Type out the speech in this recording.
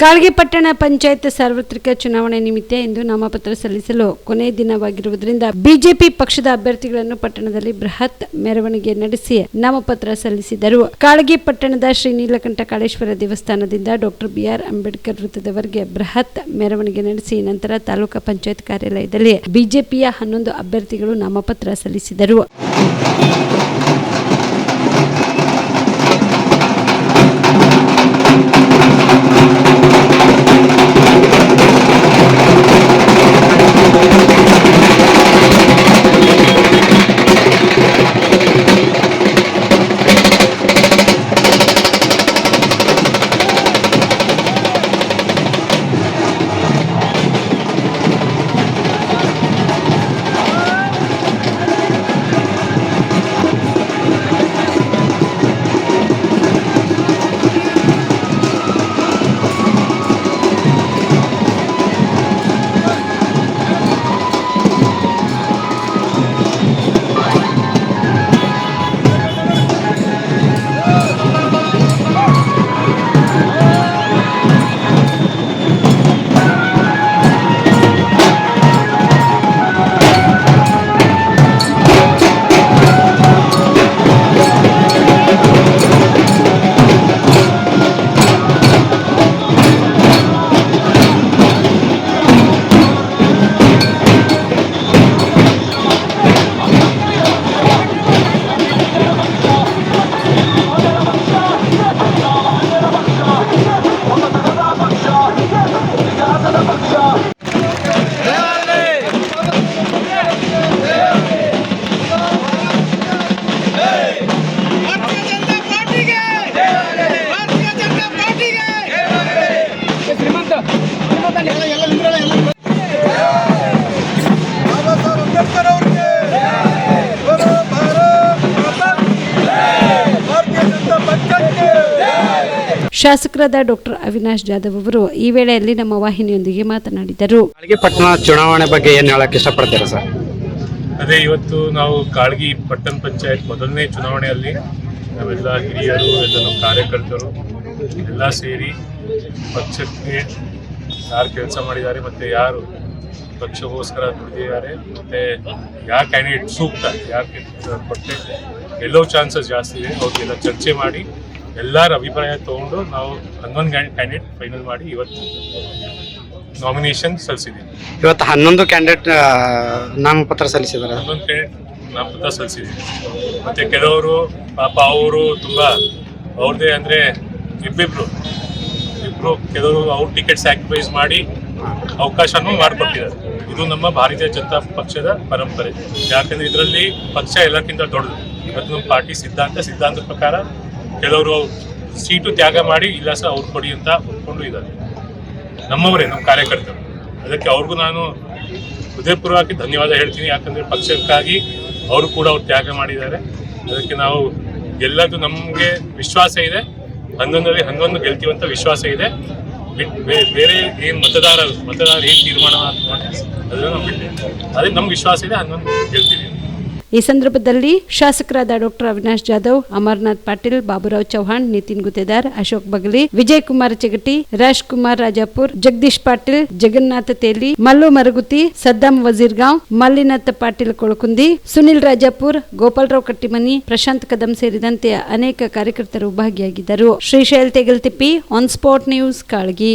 ಕಾಳ್ಗಿ ಪಟ್ಟಣ ಪಂಚಾಯತ್ ಸಾರ್ವತ್ರಿಕ ಚುನಾವಣೆ ನಿಮಿತ್ತ ಇಂದು ನಾಮಪತ್ರ ಸಲ್ಲಿಸಲು ಕೊನೆ ದಿನವಾಗಿರುವುದರಿಂದ ಬಿಜೆಪಿ ಪಕ್ಷದ ಅಭ್ಯರ್ಥಿಗಳನ್ನು ಪಟ್ಟಣದಲ್ಲಿ ಬೃಹತ್ ಮೆರವಣಿಗೆ ನಡೆಸಿ ನಾಮಪತ್ರ ಸಲ್ಲಿಸಿದರು. ಕಾಳಗಿ ಪಟ್ಟಣದ ಶ್ರೀ ನೀಲಕಂಠ ಕಾಳೇಶ್ವರ ದೇವಸ್ಥಾನದಿಂದ ಡಾಕ್ಟರ್ ಬಿಆರ್ ಅಂಬೇಡ್ಕರ್ ವೃತ್ತದವರೆಗೆ ಬೃಹತ್ ಮೆರವಣಿಗೆ ನಡೆಸಿ ನಂತರ ತಾಲೂಕಾ ಪಂಚಾಯತ್ ಕಾರ್ಯಾಲಯದಲ್ಲಿ ಬಿಜೆಪಿಯ ಹನ್ನೊಂದು ಅಭ್ಯರ್ಥಿಗಳು ನಾಮಪತ್ರ ಸಲ್ಲಿಸಿದರು. ಶಾಸಕರಾದ ಡಾಕ್ಟರ್ ಅವಿನಾಶ್ ಜಾಧವ್ ಅವರು ಈ ವೇಳೆಯಲ್ಲಿ ನಮ್ಮ ವಾಹಿನಿಯೊಂದಿಗೆ ಮಾತನಾಡಿದರು. ಕಾಳ್ಗಿ ಪಟ್ಟಣ ಚುನಾವಣೆ ಬಗ್ಗೆ ಏನು ಹೇಳಕ್ಕೆ ಇಷ್ಟಪಡ್ತೀರಾ ಸರ್? ಅದೇ ಇವತ್ತು ನಾವು ಕಾಳ್ಗಿ ಪಟ್ಟಣ ಪಂಚಾಯತ್ ಮೊದಲನೇ ಚುನಾವಣೆಯಲ್ಲಿ ನಾವೆಲ್ಲ ಹಿರಿಯರು ಎಲ್ಲ ನಮ್ಮ ಕಾರ್ಯಕರ್ತರು ಎಲ್ಲ ಸೇರಿ ಪಕ್ಷಕ್ಕೆ ಯಾರು ಕೆಲಸ ಮಾಡಿದ್ದಾರೆ ಮತ್ತು ಯಾರು ಪಕ್ಷಗೋಸ್ಕರ ದುಡಿದಿದ್ದಾರೆ ಮತ್ತು ಯಾರು ಕ್ಯಾಂಡಿಡೇಟ್ ಸೂಕ್ತ ಯಾಕೆ ಕೊಟ್ಟೆ ಎಲ್ಲೋ ಚಾನ್ಸಸ್ ಜಾಸ್ತಿ ಇದೆ ಅವ್ರಿಗೆಲ್ಲ ಚರ್ಚೆ ಮಾಡಿ ಎಲ್ಲರ ಅಭಿಪ್ರಾಯ ತೊಗೊಂಡು ನಾವು ಹನ್ನೊಂದು ಕ್ಯಾಂಡಿಡೇಟ್ ಫೈನಲ್ ಮಾಡಿ ಇವತ್ತು ನಾಮಿನೇಷನ್ ಸಲ್ಲಿಸಿದ್ದೀವಿ. ಇವತ್ತು ಹನ್ನೊಂದು ಕ್ಯಾಂಡಿಡೇಟ್ ನಾಮಪತ್ರ ಸಲ್ಲಿಸಿದ್ದಾರೆ ಹನ್ನೊಂದು ಕ್ಯಾಂಡಿಡೇಟ್ ನಾಮಪತ್ರ ಸಲ್ಲಿಸಿದ್ದೀವಿ. ಮತ್ತು ಕೆಲವರು ಪಾಪ ಅವರು ತುಂಬ ಅವ್ರದ್ದೇ ಅಂದರೆ ಇಬ್ಬಿಬ್ರು. ಇಬ್ಬರು ಕೆಲವರು ಅವ್ರ ಟಿಕೆಟ್ ಸ್ಯಾಕ್ರಿಫೈಸ್ ಮಾಡಿ ಅವಕಾಶನೂ ಮಾಡಿಕೊಟ್ಟಿದ್ದಾರೆ. ಇದು ನಮ್ಮ ಭಾರತೀಯ ಜನತಾ ಪಕ್ಷದ ಪರಂಪರೆ. ಯಾಕಂದರೆ ಇದರಲ್ಲಿ ಪಕ್ಷ ಎಲ್ಲಕ್ಕಿಂತ ದೊಡ್ಡದು. ಇವತ್ತು ನಮ್ಮ ಪಾರ್ಟಿ ಸಿದ್ಧಾಂತ ಸಿದ್ಧಾಂತದ ಪ್ರಕಾರ ಕೆಲವರು ಸೀಟು ತ್ಯಾಗ ಮಾಡಿ ಇಲ್ಲ ಸರ್ ಅವ್ರು ಕೊಡಿ ಅಂತ ಒಪ್ಕೊಂಡು ಇದ್ದಾರೆ. ನಮ್ಮವರೇ, ನಮ್ಮ ಕಾರ್ಯಕರ್ತರು. ಅದಕ್ಕೆ ಅವ್ರಿಗೂ ನಾನು ಹೃದಯಪೂರ್ವಕವಾಗಿ ಧನ್ಯವಾದ ಹೇಳ್ತೀನಿ. ಯಾಕಂದ್ರೆ ಪಕ್ಷಕ್ಕಾಗಿ ಅವರು ಕೂಡ ಅವ್ರು ತ್ಯಾಗ ಮಾಡಿದ್ದಾರೆ. ಅದಕ್ಕೆ ನಾವು ಗೆಲ್ಲದು ನಮಗೆ ವಿಶ್ವಾಸ ಇದೆ. ಹನ್ನೊಂದರಲ್ಲಿ ಹನ್ನೊಂದು ಗೆಲ್ತೀವಂತ ವಿಶ್ವಾಸ ಇದೆ. ಬೇರೆ ಏನು ಮತದಾರ ಮತದಾರ ಏನು ತೀರ್ಮಾನ ಅದನ್ನು ನಾವು ಬಿಟ್ಟಿಲ್ಲ ಅದೇ ನಮ್ಮ ವಿಶ್ವಾಸ ಇದೆ, ಹನ್ನೊಂದು ಗೆಲ್ತೀವಿ. ಈ ಸಂದರ್ಭದಲ್ಲಿ ಶಾಸಕರಾದ ಡಾಕ್ಟರ್ ಅವಿನಾಶ್ ಜಾಧವ್, ಅಮರನಾಥ್ ಪಾಟೀಲ್, ಬಾಬುರಾವ್ ಚೌಹಾಣ್, ನಿತಿನ್ ಗುತ್ತೇದಾರ್, ಅಶೋಕ್ ಬಗಲಿ ವಿಜಯ್ ಕುಮಾರ್ ಚಗಟಿ ರಾಜ್ ಕುಮಾರ್ ರಾಜಾಪುರ್, ಜಗದೀಶ್ ಪಾಟೀಲ್, ಜಗನ್ನಾಥ ತೇಲಿ, ಮಲ್ಲು ಮರಗುತಿ ಸದ್ದಾಂ ವಜೀರ್ಗಾಂವ್, ಮಲ್ಲಿನಾಥ ಪಾಟೀಲ್ ಕೊಳಕುಂದಿ, ಸುನಿಲ್ ರಾಜಾಪುರ್, ಗೋಪಾಲರಾವ್ ಕಟ್ಟಿಮನಿ, ಪ್ರಶಾಂತ್ ಕದಂ ಸೇರಿದಂತೆ ಅನೇಕ ಕಾರ್ಯಕರ್ತರು ಭಾಗಿಯಾಗಿದ್ದರು. Srishail Tegaltippi on spot news, Kalagi.